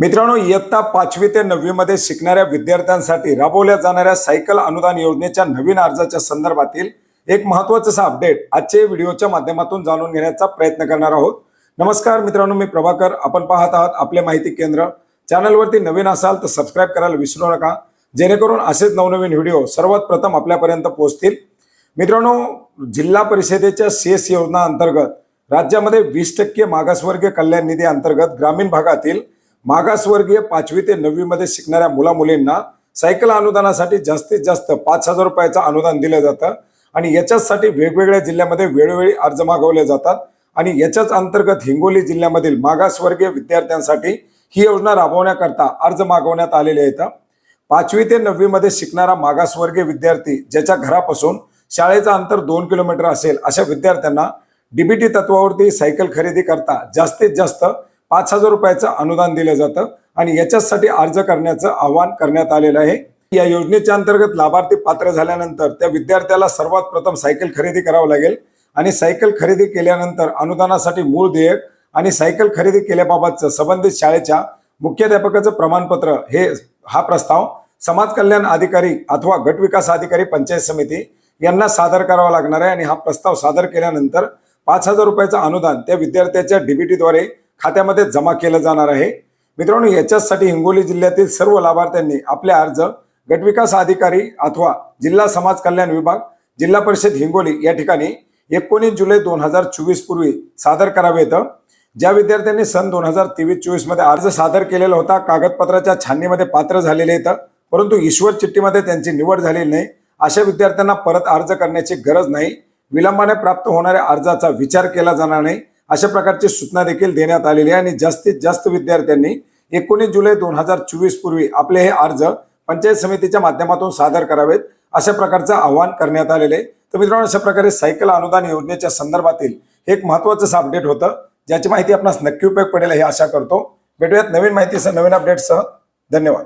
मित्रांनो इयत्ता पाचवी ते नववीमध्ये शिकणाऱ्या विद्यार्थ्यांसाठी राबवल्या जाणाऱ्या सायकल अनुदान योजनेच्या नवीन अर्जाच्या संदर्भातील एक महत्वाचं अपडेट आजच्या व्हिडिओच्या माध्यमातून जाणून घेण्याचा प्रयत्न करणार आहोत. नमस्कार मित्रांनो मी प्रभाकर. आपण पाहत आहात आपले माहिती केंद्र. चॅनलवरती नवीन असाल तर सबस्क्राईब करायला विसरू नका. जेणेकरून असेच नवनवीन व्हिडिओ सर्वात प्रथम आपल्यापर्यंत पोहोचतील. मित्रांनो जिल्हा परिषदेच्या सीएस योजना अंतर्गत राज्यामध्ये वीस टक्के मागासवर्गीय कल्याण निधी अंतर्गत ग्रामीण भागातील मागासवर्गीय पाचवी ते नववी मध्ये शिकणाऱ्या मुला मुलींना सायकल अनुदानासाठी जास्तीत जास्त पाच हजार रुपयाचं अनुदान दिलं जातं. आणि याच्याचसाठी वेगवेगळ्या जिल्ह्यामध्ये वेळोवेळी अर्ज मागवले जातात. आणि याच्याच अंतर्गत हिंगोली जिल्ह्यामधील मागासवर्गीय विद्यार्थ्यांसाठी ही योजना राबवण्याकरता अर्ज मागवण्यात आलेले आहेत. पाचवी ते नववी मध्ये शिकणारा मागासवर्गीय विद्यार्थी ज्याच्या घरापासून शाळेचं अंतर दोन किलोमीटर असेल अशा विद्यार्थ्यांना डीबीटी तत्वावरती सायकल खरेदी करता जास्तीत जास्त पाच हजार रुपयाचं अनुदान दिलं जातं आणि याच्यासाठी अर्ज करण्याचं आवाहन करण्यात आलेलं आहे. या योजनेच्या अंतर्गत लाभार्थी पात्र झाल्यानंतर त्या विद्यार्थ्याला सर्वात प्रथम सायकल खरेदी करावं लागेल आणि सायकल खरेदी केल्यानंतर अनुदानासाठी मूळ देयक आणि सायकल खरेदी केल्याबाबतचं संबंधित शाळेच्या मुख्याध्यापकाचं प्रमाणपत्र हे हा प्रस्ताव समाज कल्याण अधिकारी अथवा गट विकास अधिकारी पंचायत समिती यांना सादर करावा लागणार आहे आणि हा प्रस्ताव सादर केल्यानंतर पाच हजार रुपयाचं अनुदान त्या विद्यार्थ्याच्या डीबीटीद्वारे खात्यामध्ये जमा केलं जाणार आहे. मित्रांनो याच्यासाठी हिंगोली जिल्ह्यातील सर्व लाभार्थ्यांनी आपले अर्ज गटविकास अधिकारी अथवा जिल्हा समाज कल्याण विभाग जिल्हा परिषद हिंगोली या ठिकाणी एकोणीस जुलै दोन हजार चोवीस पूर्वी सादर करावेत ज्या विद्यार्थ्यांनी सन दोन हजार तेवीस चोवीसमध्ये अर्ज सादर केलेला होता कागदपत्राच्या छाननीमध्ये पात्र झालेले आहेत परंतु ईश्वर चिठ्ठीमध्ये त्यांची निवड झालेली नाही. अशा विद्यार्थ्यांना परत अर्ज करण्याची गरज नाही. विलंबाने प्राप्त होणाऱ्या अर्जाचा विचार केला जाणार नाही. अशा प्रकारची सूचना देखील देण्यात आलेली आहे आणि जास्तीत जास्त विद्यार्थ्यांनी एकोणीस जुलै दोन हजार चोवीस पूर्वी आपले हे अर्ज पंचायत समितीच्या माध्यमातून सादर करावेत अशा प्रकारचं आवाहन करण्यात आलेलं आहे. तर मित्रांनो अशा प्रकारे सायकल अनुदान योजनेच्या संदर्भातील एक महत्वाचं अपडेट होतं ज्याची माहिती आपणास नक्की उपयोग पडेल हे आशा करतो. भेटूयात नवीन माहितीसह नवीन अपडेटसह धन्यवाद.